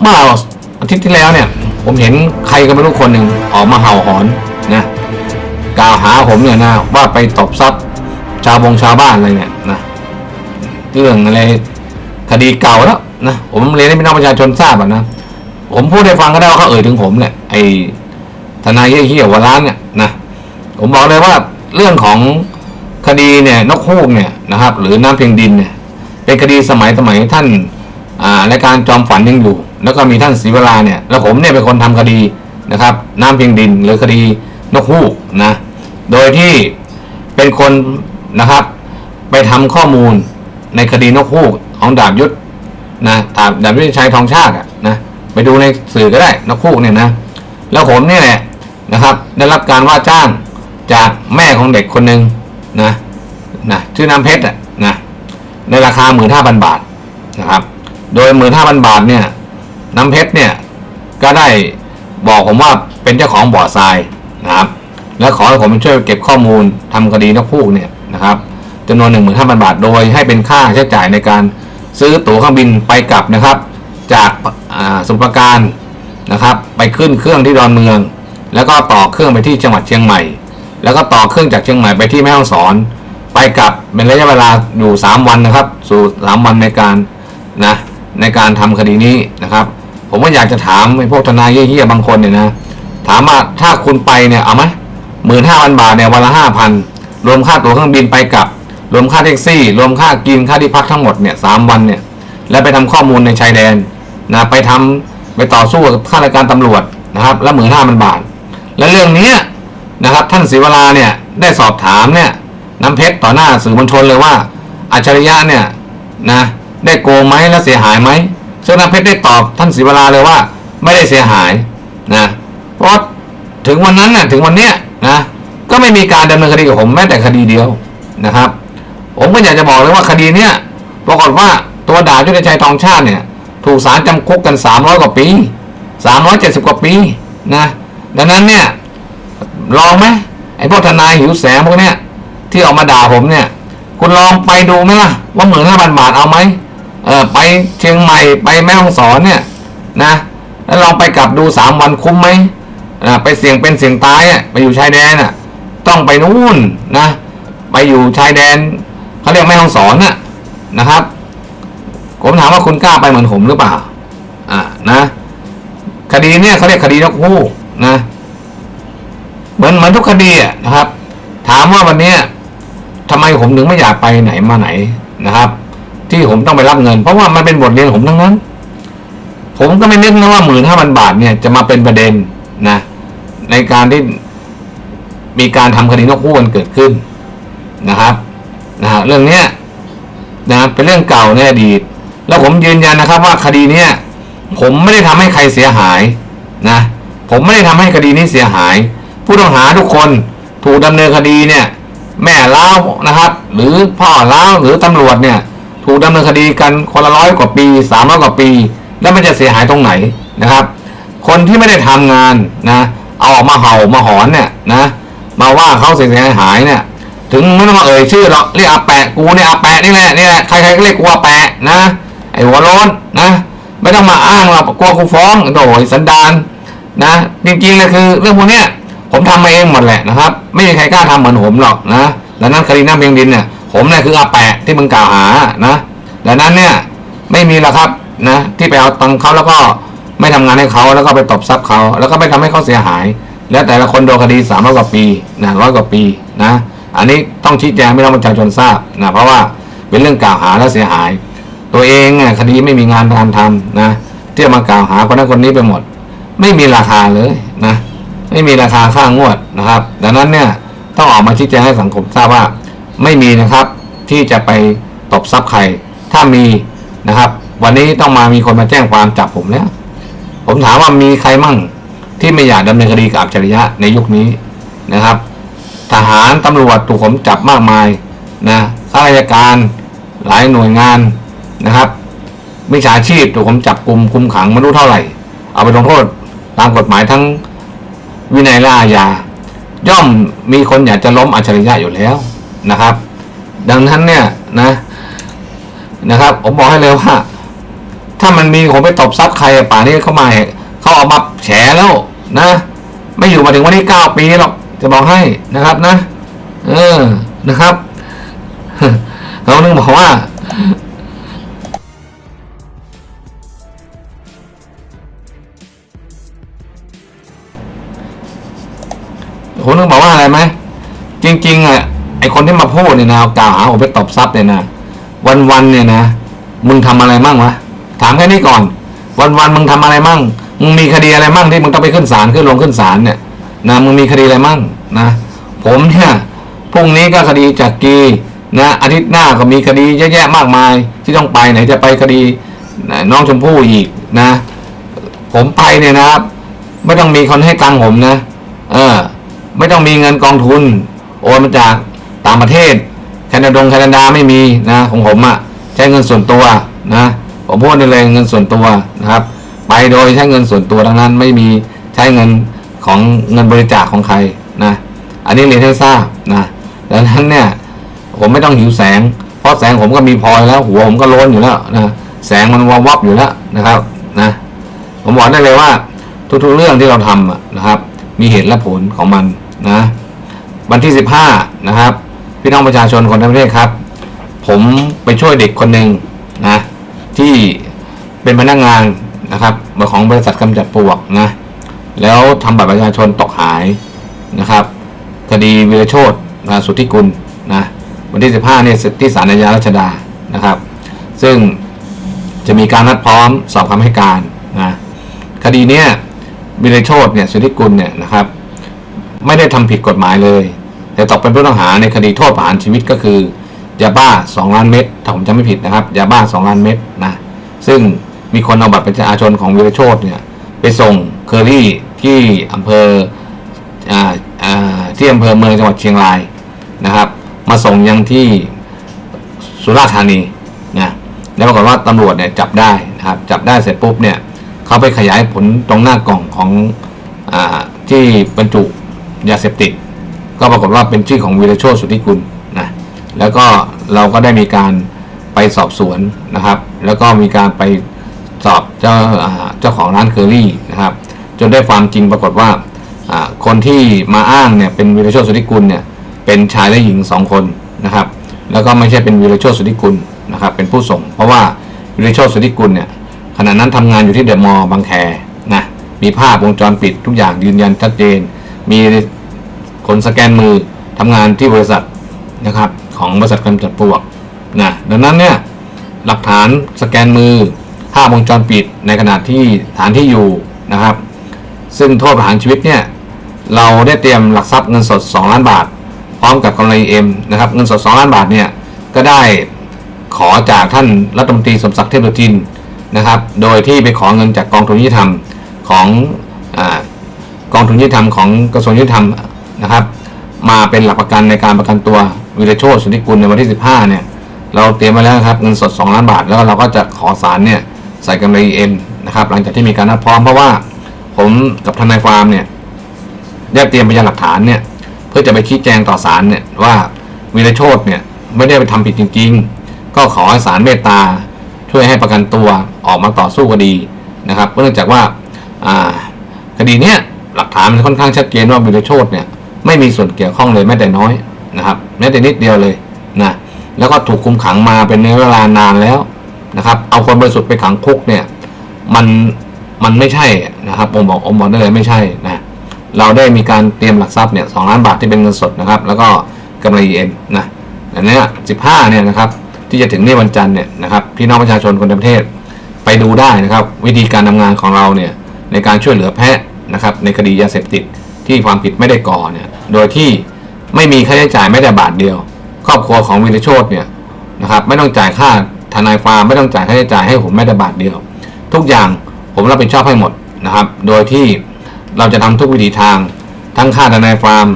เมื่ออาทิตย์ที่แล้วเนี่ย ผมเห็นใครก็ไม่รู้คนหนึ่งออกมาเห่าหอนนะกล่าวหาผมเนี่ยนะว่าไปตบทรัพย์ชาวบงชาวบ้านอะไรเนี่ยนะเรื่องอะไรคดีเก่าแล้วนะผมเรียนให้พี่น้องประชาชนทราบอะนะผมพูดให้ฟังก็ได้ว่าเขาเอ่ยถึงผมเนี่ยไอ้ทนายเฮี้ยๆหัวร้านเนี่ยนะผมบอกเลยว่าเรื่องของคดีเนี่ยนกฮูกเนี่ยนะครับ หรือน้ำเพียงดินเนี่ยเป็นคดีสมัยสมัยท่านอ่ารายการจอมฝันยังอยู่ แล้วก็มีท่านศรีวราเนี่ยแล้วผมเนี่ยเป็นคนทำคดีนะครับ น้ำเพียงดินหรือคดีนกฮูกนะโดยที่เป็นคนนะครับ ไปทำข้อมูลในคดีนกฮูกของดาบยุทธนะดาบดาบยุทธชัยทองชาติอะนะไปดูในสื่อก็ได้นกฮูกเนี่ยนะแล้วผมเนี่ยแหละนะครับ ได้รับการว่าจ้างจากแม่ของเด็กคนหนึ่งนะนะชื่อน้ำเพชรอะนะในราคา15,000บาทนะครับ โดย15,000บาทเนี่ย น้ำเพชรเนี่ยก็ได้บอกผมว่าเป็นเจ้าของบ่อทรายนะครับ และขอให้ผมช่วยเก็บข้อมูลทำคดีนกพูกเนี่ยนะครับจำนวน 15,000 บาท โดยให้เป็นค่าใช้จ่ายในการซื้อตั๋วเครื่องบินไปกลับนะครับ จากสมุพรปรณการนะครับ ไปขึ้นเครื่องที่ดอนเมือง แล้วก็ต่อเครื่องไปที่จังหวัดเชียงใหม่ แล้วก็ต่อเครื่องจากเชียงใหม่ไปที่แม่ฮ่องสอน ไปกลับเป็นระยะเวลาอยู่ 3 วันนะครับ สู่สามวันในการนะในการทำคดีนี้นะครับ ผมก็อยากจะถามไอ้พวกทนายเฮี้ยบางคนเนี่ยนะถามว่าถ้าคุณไปเนี่ยเอาไหมหมื่นห้าพันบาทเนี่ยวันละห้าพันรวมค่าตั๋วเครื่องบินไปกลับ รวมค่าแท็กซี่ รวมค่ากินค่าที่พักทั้งหมดเนี่ยสามวันเนี่ย แล้วไปทำข้อมูลในชายแดนนะไปทำไปต่อสู้กับข้าราชการตำรวจนะครับแล้วหมื่นห้าพันบาท และเรื่องนี้นะครับท่านศิวราเนี่ยได้สอบถามเนี่ยน้ำเพชรต่อหน้าสื่อมวลชนเลยว่าอัจฉริยะเนี่ยนะได้โกงไหมและเสียหายไหม ซึ่งน้ำเพชรได้ตอบท่านศิวราเลยว่า ไม่ได้เสียหายนะเพราะถึงวันนั้นน่ะถึงวันเนี้ยนะก็ไม่มีการดำเนินคดีกับผมแม้แต่คดีเดียวนะครับ ผมก็อยากจะบอกเลยว่าคดีเนี้ยปรากฏว่าตัวดาบยุทธชัยทองชาติเนี่ย ถูกศาลจำคุกกัน 300 กว่าปี 370 กว่าปีนะดังนั้นเนี่ยลองไหมไอ้พวกทนายหิวแสงพวกเนี้ยที่ออกมาด่าผมเนี่ย คุณลองไปดูไหมล่ะ ว่าหมื่นห้าพันบาทเอาไหม เออไปเชียงใหม่ไปแม่ฮ่องสอนเนี่ยนะแล้วลองไปกลับดูสามวันคุ้มไหมอ่าไปเสี่ยงเป็นเสี่ยงตายอะไปอยู่ชายแดนอะ ต้องไปนู่นนะไปอยู่ชายแดนเขาเรียกแม่ฮ่องสอนน่ะนะครับ ผมถามว่าคุณกล้าไปเหมือนผมหรือเปล่าอ่านะคดีเนี่ยเขาเรียกคดีนกฮูกนะเหมือนเหมือนทุกคดีอะนะครับ ถามว่าวันเนี้ยทำไมผมถึงไม่อยากไปไหนมาไหนนะครับ ที่ผมต้องไปรับเงิน เพราะว่ามันเป็นบทเรียนผมทั้งนั้น ผมก็ไม่นึกนะว่าหมื่นห้าพันบาทเนี่ยจะมาเป็นประเด็นนะ ในการที่มีการทำคดีนกฮูกกันเกิดขึ้นนะครับนะฮะเรื่องเนี้ยนะเป็นเรื่องเก่าในอดีต แล้วผมยืนยันนะครับ ว่าคดีเนี้ยผมไม่ได้ทำให้ใครเสียหายนะผมไม่ได้ทำให้คดีนี้เสียหาย ผู้ต้องหาทุกคนถูกดำเนินคดีเนี่ย แม่เล้านะครับ หรือพ่อเล้าหรือตำรวจเนี่ย ถูกดำเนินคดีกันคนละร้อยกว่าปีสามร้อยกว่าปี แล้วมันจะเสียหายตรงไหนนะครับ คนที่ไม่ได้ทำงานนะเอาออกมาเห่ามาหอนเนี่ยนะมาว่าเขาเสียหายเนี่ยถึงไม่ต้องมาเอ่ยชื่อหรอกเรียกอาแปะกูเนี่ยอาแปะนี่แหละนี่แหละใครๆก็เรียกกูอาแปะนะไอ้หัวโล้นนะไม่ต้องมาอ้างหรอกกลัวกูฟ้องโดยสันดานนะจริงๆเลยคือเรื่องพวกเนี้ยผมทำมาเองหมดแหละนะครับ ไม่มีใครกล้าทำเหมือนผมหรอกนะดังนั้นคดีน้ำเพียงดินเนี่ย ผมเนี่ยคืออาแปะที่มึงกล่าวหานะดังนั้นเนี่ยไม่มีหรอกครับนะที่ไปเอาตังค์เขาแล้วก็ไม่ทำงานให้เขาแล้วก็ไปตบทรัพย์เขาแล้วก็ไปทำให้เขาเสียหาย แล้วแต่ละคนโดนคดีสามร้อยกว่าปีนะร้อยกว่าปีนะอันนี้ต้องชี้แจงให้พี่น้องประชาชนทราบนะเพราะว่าเป็นเรื่องกล่าวหาและเสียหาย ตัวเองเนี่ยคดีไม่มีงานการทำนะที่มากล่าวหาคนนั้นคนนี้ไปหมด ไม่มีราคาเลยนะไม่มีราคาค่างวดนะครับ ดังนั้นเนี่ยต้องออกมาชี้แจงให้สังคมทราบว่า ไม่มีนะครับที่จะไปตบทรัพย์ใคร ถ้ามีนะครับ วันนี้ต้องมามีคนมาแจ้งความจับผมแล้ว ผมถามว่ามีใครมั่งที่ไม่อยากดำเนินคดีกับอัจฉริยะในยุคนี้นะครับ ทหารตำรวจถูกผมจับมากมายนะข้าราชการหลายหน่วยงานนะครับมิจฉาชีพถูกผมจับกลุ่มคุมขังไม่รู้เท่าไหร่ เอาไปลงโทษตามกฎหมายทั้งวินัยและอาญาย่อมมีคนอยากจะล้มอัจฉริยะอยู่แล้ว นะครับ ดังนั้นเนี่ยนะนะครับ ผมบอกให้เลยว่า ถ้ามันมีผมไปตบซับใครป่านนี้เขามาเขาออกมาแฉแล้วนะ ไม่อยู่มาถึงวันที่เก้าปีหรอกจะบอกให้นะครับนะ เออนะครับเรานึกบอกว่าผมต้องบอกว่าอะไรไหมจริงๆอะ คนที่มาพูดเนี่ยนะกล่าวหาผมไปตบซับเนี่ยนะวันๆเนี่ยนะมึงทำอะไรมั่งวะถามแค่นี้ก่อน วันๆมึงทำอะไรมั่งมึงมีคดีอะไรมั่งที่มึงต้องไปขึ้นศาลขึ้นลงขึ้นศาลเนี่ยนะมึงมีคดีอะไรมั่งนะผมเนี่ยพรุ่งนี้ก็คดีจากกีนะอาทิตย์หน้าก็มีคดีเยอะแยะมากมาย ที่ต้องไปไหนจะไปคดีน้องชมพู่อีกนะ ผมไปเนี่ยนะครับ ไม่ต้องมีคนให้ตังผมนะ เออ ไม่ต้องมีเงินกองทุน โอนมาจาก ต่างประเทศแคนาดงแคนาดาไม่มีนะของผมอะ่ะใช้เงินส่วนตัวนะผมพูดได้เลยเงินส่วนตัวนะครับ ไปโดยใช้เงินส่วนตัวทั้งนั้นไม่มีใช้เงินของเงินบริจาคของใครนะอันนี้เรียนให้ทราบนะดังนั้นเนี่ยผมไม่ต้องหิวแสง เพราะแสงผมก็มีพอแล้ว หัวผมก็โล้นอยู่แล้วนะแสงมันวับวับอยู่แล้วนะครับนะผมบอกได้เลยว่าทุกๆเรื่องที่เราทำนะครับ มีเหตุและผลของมันนะวันที่ 15 นะครับ พี่น้องประชาชนคนทั้งประเทศครับ ผมไปช่วยเด็กคนหนึ่งนะที่เป็นพนักงานนะครับของบริษัทกำจัดปลวกนะแล้วทำบัตรประชาชนตกหายนะครับ คดีวีรโชตนะสุทธิกุลนะวันที่ 15เนี่ยที่ศาลอาญารัชดานะครับ ซึ่งจะมีการนัดพร้อมสอบคำให้การนะคดีเนี้ยวิรโชตเนี่ยสุทธิกุลเนี่ยนะครับ ไม่ได้ทำผิดกฎหมายเลย แต่ตกเป็นผู้ต้องหาในคดีโทษประหารชีวิตก็คือยาบ้า 2 ล้านเม็ดถ้าผมจำไม่ผิดนะครับยาบ้า 2 ล้านเม็ดนะซึ่งมีคนเอาบัตรประชาชนของวิรโชตเนี่ยไปส่งเคอรี่ที่อำเภออที่อำเภอเมืองจังหวัดเชียงรายนะครับ มาส่งยังที่สุราษฎร์ธานีนะแล้วปรากฏว่าตำรวจเนี่ยจับได้นะครับจับได้เสร็จปุ๊บเนี่ยเขาไปขยายผลตรงหน้ากล่องของอที่บรรจุยาเสพติด ก็ปรากฏว่าเป็นชื่อของวีรโชตสุทธิกุลนะแล้วก็เราก็ได้มีการไปสอบสวนนะครับ แล้วก็มีการไปสอบเจ้าเจ้าของร้านเคอรี่นะครับ จนได้ความจริงปรากฏว่าคนที่มาอ้างเนี่ยเป็นวีรโชตสุทธิกุลเนี่ยเป็นชายและหญิงสองคนนะครับ แล้วก็ไม่ใช่เป็นวีรโชตสุทธิกุลนะครับ เป็นผู้ส่ง เพราะว่าวีรโชตสุทธิกุลเนี่ยขณะนั้นทำงานอยู่ที่เดอะมอลล์บางแคนะมีภาพวงจรปิดทุกอย่างยืนยันชัดเจน มี คนสแกนมือทำงานที่บริษัทนะครับของบริษัทกำจัดปลวกนะดังนั้นเนี่ยหลักฐานสแกนมือภาพวงจรปิดในขณะที่ฐานที่อยู่นะครับ ซึ่งโทษประหารชีวิตเนี่ยเราได้เตรียมหลักทรัพย์เงินสด 2 ล้านบาท พร้อมกับกำไรเอ็มนะครับเงินสด 2 ล้านบาทเนี่ยก็ได้ขอจากท่านรัฐมนตรีสมศักดิ์เทพสุทินนะครับ โดยที่ไปขอเงินจากกองทุนยุติธรรมของอกองทุนยุติธรรมของกระทรวงยุติธรรม นะครับ มาเป็นหลักประกันในการประกันตัววิรโชตสุทธิกุลในวันที่ 15 เนี่ย เราเตรียมไว้แล้วครับเงินสด 2 ล้านบาท แล้วเราก็จะขอศาลเนี่ยใส่กำไรเอ็มนะครับหลังจากที่มีการนัดพร้อมเพราะว่าผมกับทนายฟามเนี่ยได้เตรียมพยานหลักฐานเนี่ยเพื่อจะไปชี้แจงต่อศาลเนี่ยว่าวีรโชตเนี่ยไม่ได้ไปทำผิดจริง ๆ ก็ขอให้ศาลเมตตาช่วยให้ประกันตัวออกมาต่อสู้คดีนะครับเนื่องจากว่าคดีเนี้ยหลักฐานมันค่อนข้างชัดเจนว่าวีรโชตเนี่ย ไม่มีส่วนเกี่ยวข้องเลยแม้แต่น้อยนะครับแม้แต่นิดเดียวเลยนะแล้วก็ถูกคุมขังมาเป็นเวลานานแล้วนะครับเอาคนบริสุทธิ์ไปขังคุกเนี่ยมันมันไม่ใช่นะครับผมบอกผมบอกได้เลยไม่ใช่นะเราได้มีการเตรียมหลักทรัพย์เนี่ยสองล้านบาทที่เป็นเงินสดนะครับ แล้วก็กำไรเอ็มนะอันเนี้สิบห้าเนี่ยนะครับที่จะถึงในวันจันทร์เนี่ยนะครับพี่น้องประชาชนคนทั้งประเทศไปดูได้นะครับ วิธีการทำงานของเราเนี่ยในการช่วยเหลือแพะนะครับในคดียาเสพติด ที่ความผิดไม่ได้ก่อเนี่ยโดยที่ไม่มีค่าใช้จ่ายแม้แต่บาทเดียว ครอบครัวของวิรโชตเนี่ยนะครับไม่ต้องจ่ายค่าทนายฟาร์มไม่ต้องจ่ายค่าใช้จ่ายให้ผมแม้แต่บาทเดียว ทุกอย่างผมรับผิดชอบให้หมดนะครับ โดยที่เราจะทำทุกวิธีทาง ทั้งค่าทนายฟาร์ม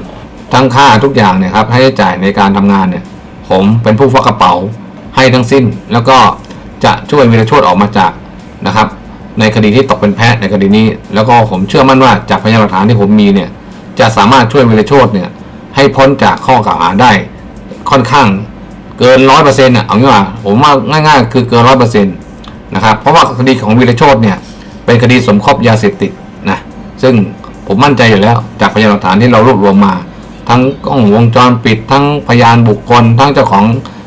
ทั้งค่าทุกอย่างเนี่ยครับให้ใช้จ่ายในการทำงานเนี่ยผมเป็นผู้ฟักกระเป๋าให้ทั้งสิ้น แล้วก็จะช่วยวีรโชตออกมาจากนะครับ ในคดีที่ตกเป็นแพะในคดีนี้ แล้วก็ผมเชื่อมั่นว่าจากพยานหลักฐานที่ผมมีเนี่ย จะสามารถช่วยวีรโชตเนี่ยให้พ้นจากข้อกล่าวหาได้ ค่อนข้างเกินร้อยเปอร์เซ็นต์อะเอางี้ว่าผมว่าง่าย ๆ คือเกินร้อยเปอร์เซ็นต์นะครับเพราะว่าคดีของวีรโชตเนี่ยเป็นคดีสมคบยาเสพติดนะซึ่งผมมั่นใจอยู่แล้วจากพยานหลักฐานที่เรารวบรวมมา ทั้งกล้องวงจรปิด ทั้งพยานบุคคล ทั้งเจ้าของ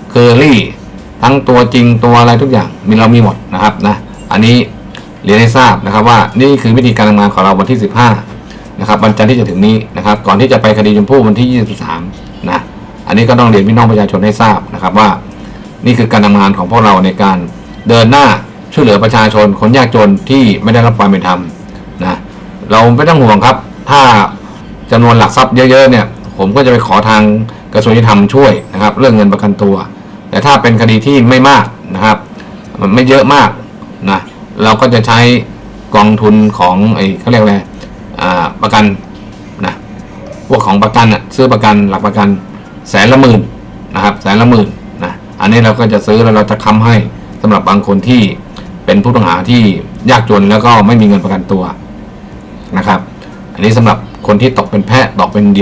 เคอรี่ ทั้งตัวจริงตัวอะไรทุกอย่างมีเรามีหมดนะครับนะอันนี้เรียนให้ทราบนะครับว่านี่คือวิธีการทำงานของเราวันที่ 15 นะครับวันจันทร์ที่จะถึงนี้นะครับ ก่อนที่จะไปคดีชมพู่วันที่ 23 นะอันนี้ก็ต้องเรียนพี่น้องประชาชนให้ทราบนะครับว่า นี่คือการทำงานของพวกเราในการเดินหน้าช่วยเหลือประชาชนคนยากจนที่ไม่ได้รับความเป็นธรรมนะเราไม่ต้องห่วงครับ ถ้าจำนวนหลักทรัพย์เยอะๆเนี่ยผมก็จะไปขอทางกระทรวงยุติธรรมช่วยนะครับ เรื่องเงินประกันตัว แต่ถ้าเป็นคดีที่ไม่มากนะครับ มันไม่เยอะมากนะเราก็จะใช้กองทุนของไอ้เขาเรียกอะไร ประกันนะพวกของประกันอะซื้อประกันหลักประกันแสนละหมื่นนะครับแสนละหมื่นนะอันนี้เราก็จะซื้อแล้วเราจะค้ำให้สำหรับบางคนที่เป็นผู้ต้องหาที่ยากจนแล้วก็ไม่มีเงินประกันตัวนะครับ อันนี้สำหรับคนที่ตกเป็นแพะตกเป็นเหยื่อ